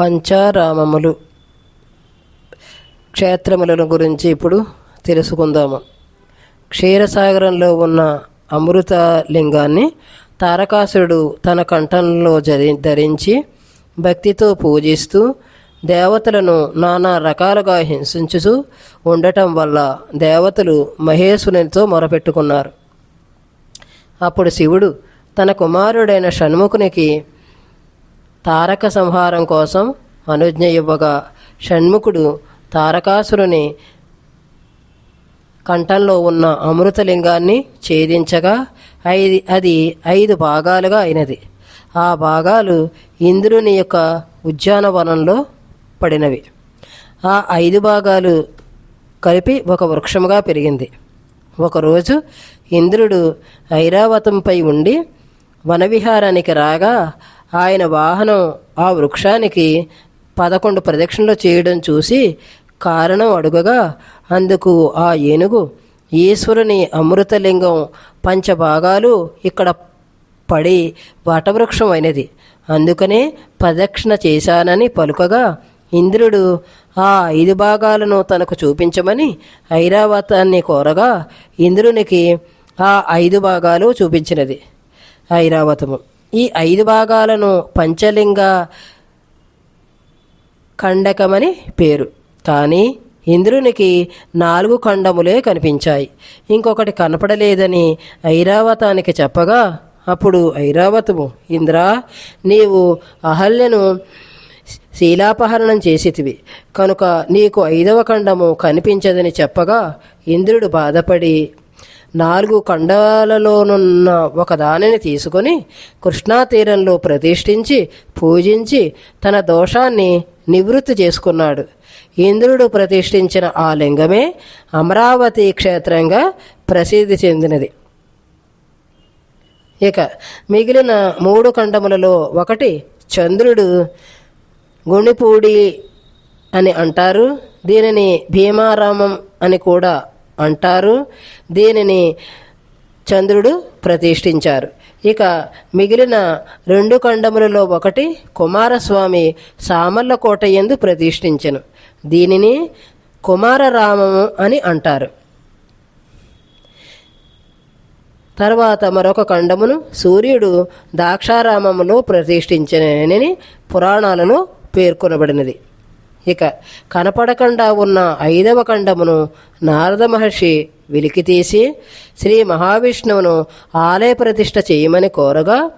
పంచారామములు క్షేత్రములను గురించి ఇప్పుడు తెలుసుకుందాము. క్షీరసాగరంలో ఉన్న అమృత లింగాన్ని తారకాసురుడు తన కంఠంలో జరి ధరించి భక్తితో పూజిస్తూ దేవతలను నానా రకాలుగా హింసించుతూ ఉండటం వల్ల దేవతలు మహేశ్వరునితో మొరపెట్టుకున్నారు. అప్పుడు శివుడు తన కుమారుడైన షణ్ముఖునికి తారక సంహారం కోసం అనుజ్ఞ ఇవ్వగా షణ్ముఖుడు తారకాసురుని కంఠంలో ఉన్న అమృతలింగాన్ని ఛేదించగా ఐది అది ఐదు భాగాలుగా అయినది. ఆ భాగాలు ఇంద్రుని యొక్క ఉద్యానవనంలో పడినవి. ఆ ఐదు భాగాలు కలిపి ఒక వృక్షముగా పెరిగింది. ఒకరోజు ఇంద్రుడు ఐరావతంపై ఉండి వనవిహారానికి రాగా ఆయన వాహనం ఆ వృక్షానికి పదకొండు ప్రదక్షిణలు చేయడం చూసి కారణం అడుగగా అందుకు ఆ ఏనుగు ఈశ్వరుని అమృతలింగం పంచభాగాలు ఇక్కడ పడి వటవృక్షం అయినది అందుకనే ప్రదక్షిణ చేశానని పలుకగా ఇంద్రుడు ఆ ఐదు భాగాలను తనకు చూపించమని ఐరావతాన్ని కోరగా ఇంద్రునికి ఆ ఐదు భాగాలు చూపించినది. ఐరావతము. ఈ ఐదు భాగాలను పంచలింగ ఖండకమని పేరు. కానీ ఇంద్రునికి నాలుగు ఖండములే కనిపించాయి. ఇంకొకటి కనపడలేదని ఐరావతానికి చెప్పగా అప్పుడు ఐరావతము ఇంద్రా నీవు అహల్యను శీలాపహరణం చేసితివి. కనుక నీకు ఐదవ ఖండము కనిపించదని చెప్పగా ఇంద్రుడు బాధపడి నాలుగు ఖండాలలోనున్న ఒకదానిని తీసుకొని కృష్ణా తీరంలో ప్రతిష్ఠించి పూజించి తన దోషాన్ని నివృత్తి చేసుకున్నాడు. ఇంద్రుడు ప్రతిష్ఠించిన ఆ లింగమే అమరావతి క్షేత్రంగా ప్రసిద్ధి చెందినది. ఇక మిగిలిన మూడు ఖండములలో ఒకటి చంద్రుడు గుణిపూడి అని అంటారు. దీనిని భీమారామం అని కూడా అంటారు. దీనిని చంద్రుడు ప్రతిష్ఠించారు. ఇక మిగిలిన రెండు ఖండములలో ఒకటి కుమారస్వామి సామర్లకోట ఎందు ప్రతిష్ఠించను. దీనిని కుమారరామము అని అంటారు. తర్వాత మరొక ఖండమును సూర్యుడు దాక్షారామములో ప్రతిష్ఠించనని పురాణాలలో పేర్కొనబడినది. ఇక కనపడకుండా ఉన్న ఐదవ ఖండమును నారద మహర్షి వెలికితీసి శ్రీ మహావిష్ణువును ఆలయ ప్రతిష్ఠ చేయమని కోరగా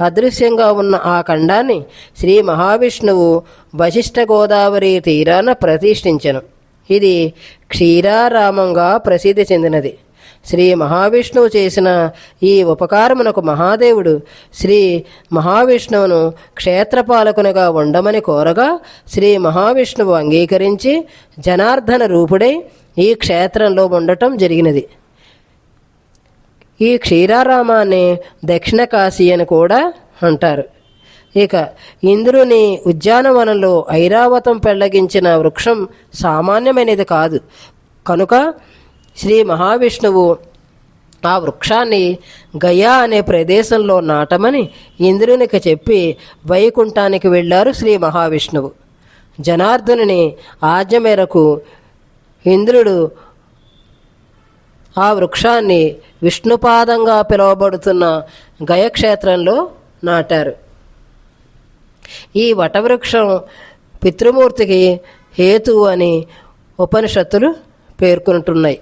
అదృశ్యంగా ఉన్న ఆ ఖండాన్ని శ్రీ మహావిష్ణువు వశిష్ఠ గోదావరి తీరాన ప్రతిష్ఠించను. ఇది క్షీరారామంగా ప్రసిద్ధి చెందినది. శ్రీ మహావిష్ణువు చేసిన ఈ ఉపకారమునకు మహాదేవుడు శ్రీ మహావిష్ణువును క్షేత్రపాలకునిగా ఉండమని కోరగా శ్రీ మహావిష్ణువు అంగీకరించి జనార్దన రూపుడై ఈ క్షేత్రంలో ఉండటం జరిగినది. ఈ క్షీరారామాన్ని దక్షిణ కాశీ అని కూడా అంటారు. ఇక ఇంద్రుని ఉద్యానవనంలో ఐరావతం పెళ్ళగించిన వృక్షం సామాన్యమైనది కాదు. కనుక శ్రీ మహావిష్ణువు ఆ వృక్షాన్ని గయా అనే ప్రదేశంలో నాటమని ఇంద్రునికి చెప్పి వైకుంఠానికి వెళ్ళారు శ్రీ మహావిష్ణువు. జనార్దనుని ఆజ్ఞ మేరకు ఇంద్రుడు ఆ వృక్షాన్ని విష్ణుపాదంగా పిలువబడుతున్న గయక్షేత్రంలో నాటారు. ఈ వటవృక్షం పితృమూర్తికి హేతు అని ఉపనిషత్తులు పేర్కొంటున్నాయి